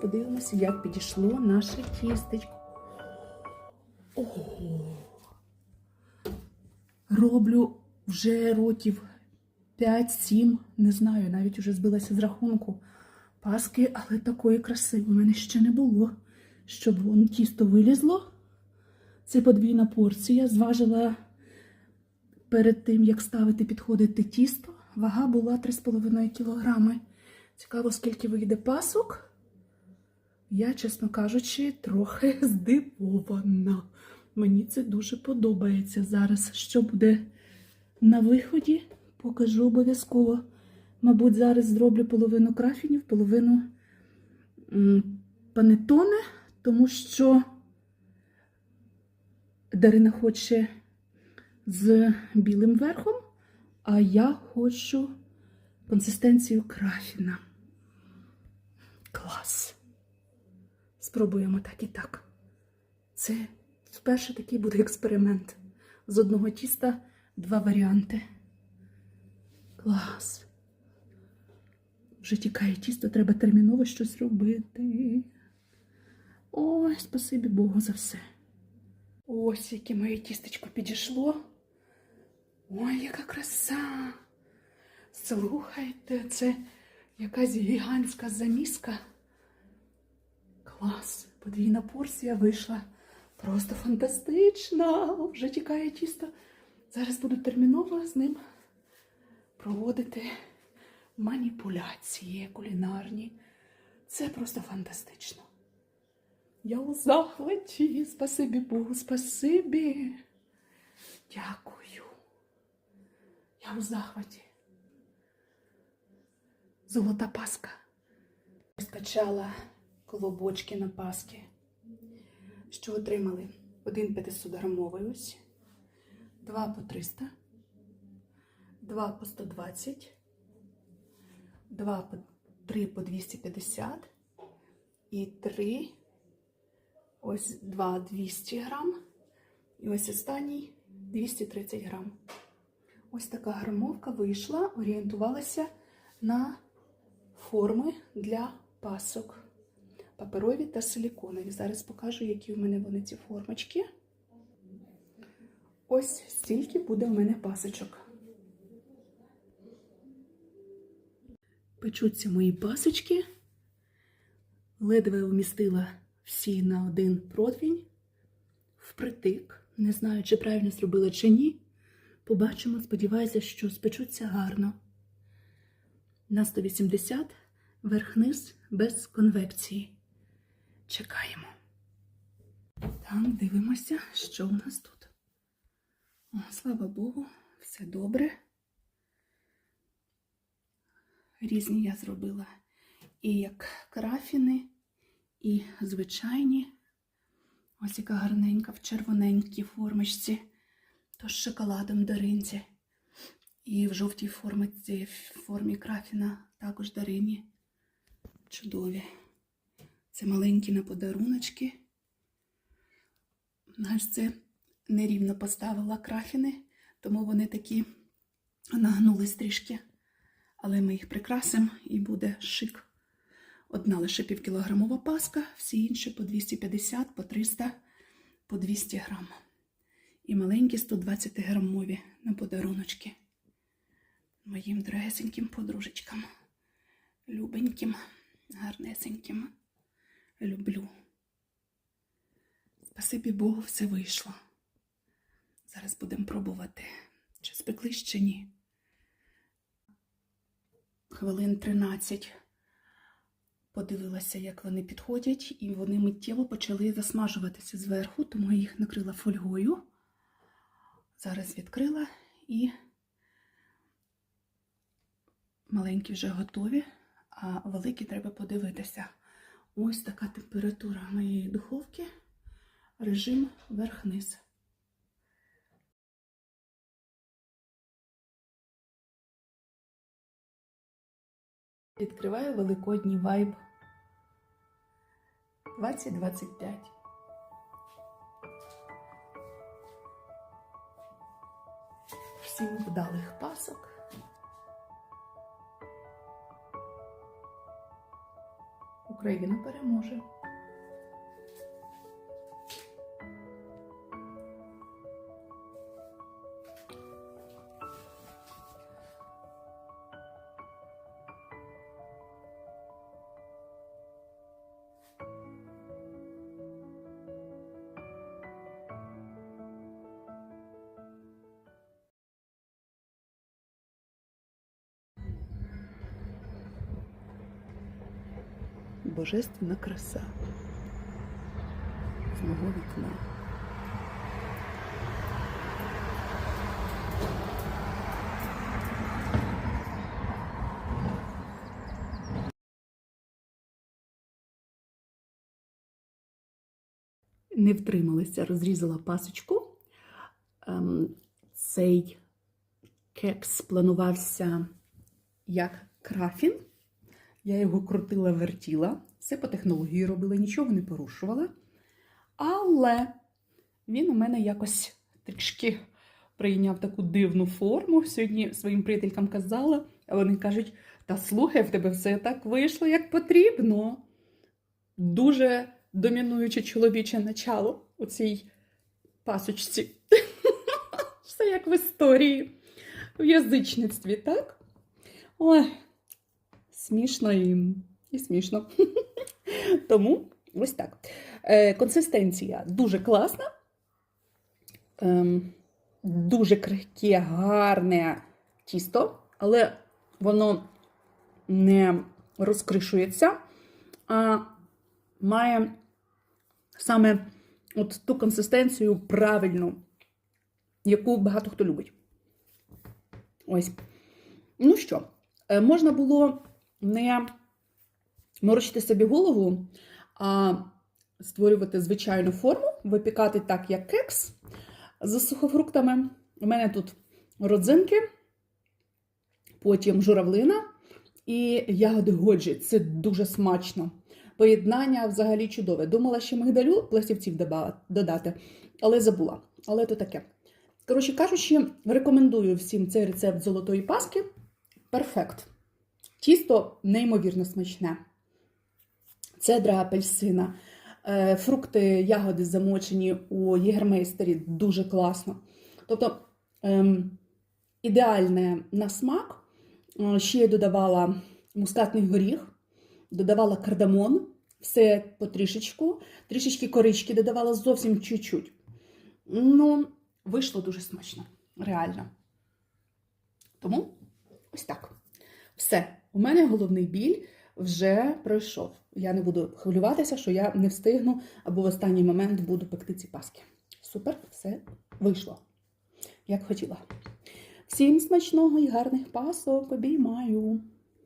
подивимося, як підійшло наше тістечко. Ого! Роблю вже років 5-7, не знаю, навіть уже збилася з рахунку паски, але такої краси в мене ще не було. Щоб вон тісто вилізло. Це подвійна порція. Зважила перед тим, як ставити, підходити тісто. Вага була 3,5 кг. Цікаво, скільки вийде пасок. Я, чесно кажучи, трохи здивована. Мені це дуже подобається зараз. Що буде на виході, покажу обов'язково. Мабуть, зараз зроблю половину крафінів, половину м, панетоне, тому що Дарина хоче з білим верхом, а я хочу консистенцію крафіна. Клас. Спробуємо так і так. Це вперше такий буде експеримент. З одного тіста два варіанти. Клас. Вже тікає тісто, треба терміново щось робити. Ой, спасибі Богу за все. Ось яке моє тістечко підійшло. Ой, яка краса! Слухайте, це якась гігантська заміска. Клас! Подвійна порція вийшла. Просто фантастична! Вже тікає тісто. Зараз буду терміново з ним проводити маніпуляції кулінарні. Це просто фантастично. Я у захваті. Спасибі Богу, спасибі. Дякую. Я у захваті. Золота паска. Скачала колобочки на паски. Що отримали? Один 500 грамовий ось, два по 300, два по 120, два по 3 по 250 і три ось два 200 грам. І ось останній 230 грам. Ось така грамовка вийшла, орієнтувалася на форми для пасок. Паперові та силіконові. Зараз покажу, які в мене вони ці формочки. Ось стільки буде в мене пасочок. Печуться мої пасочки. Ледве вмістила всі на один противень. Впритик. Не знаю, чи правильно зробила, чи ні. Побачимо, сподіваюся, що спечуться гарно. На 180 верх-низ без конвекції. Чекаємо. Так, дивимося, що у нас тут. О, слава Богу, все добре. Різні я зробила і як крафіни, і звичайні. Ось яка гарненька в червоненькій формочці, то з шоколадом даринці. І в жовтій формі, в формі крафіна також дарині. Чудові. Це маленькі на подаруночки. Аж це нерівно поставила крафіни, тому вони такі нагнулись трішки. Але ми їх прикрасимо і буде шик. Одна лише півкілограмова паска, всі інші по 250, по 300, по 200 грам. І маленькі 120 грамові на подаруночки. Моїм дорогесеньким подружечкам. Любеньким, гарнесеньким. Люблю. Спасибі Богу, все вийшло. Зараз будемо пробувати, чи спеклись, чи ні. Хвилин 13 подивилася, як вони підходять, і вони миттєво почали засмажуватися зверху, тому я їх накрила фольгою. Зараз відкрила і маленькі вже готові, а великі треба подивитися. Ось така температура моєї духовки, режим верх-низ. Відкриваю великодній вайб 2025. Всім вдалих пасок. Україна переможе. Божественна краса з мого вікна. Не втрималася, розрізала пасочку. Ем, цей кекс планувався як крафін. Я його крутила, вертіла, все по технології робила, нічого не порушувала. Але він у мене якось трішки прийняв таку дивну форму. Сьогодні своїм приятелькам казала, а вони кажуть: та слухай, в тебе все так вийшло, як потрібно. Дуже домінуюче чоловіче начало у цій пасочці. Все як в історії, в язичництві, так? Ой, смішно і, і смішно. Тому ось так. Е, консистенція дуже класна, ем, дуже крихке, гарне тісто, але воно не розкришується, а має саме от ту консистенцію правильну, яку багато хто любить. Ось. Ну що, е, можна було не морочити собі голову, а створювати звичайну форму, випікати так, як кекс з сухофруктами. У мене тут родзинки, потім журавлина і ягоди годжі. Це дуже смачно. Поєднання взагалі чудове. Думала, що мигдалю пластівців додати, але забула. Але то таке. Коротше кажучи, рекомендую всім цей рецепт золотої паски. Перфект. Тісто неймовірно смачне. Цедра апельсина, е, фрукти, ягоди замочені у єгермейстері дуже класно. Тобто ем, ідеальне на смак. Е, Ще я додавала мускатний горіх, додавала кардамон, все потрішечку, трішечки корички додавала зовсім чуть-чуть. Ну, вийшло дуже смачно, реально. Тому ось так. Все, у мене головний біль вже пройшов. Я не буду хвилюватися, що я не встигну або в останній момент буду пекти ці паски. Супер, все вийшло, як хотіла. Всім смачного і гарних пасок обіймаю!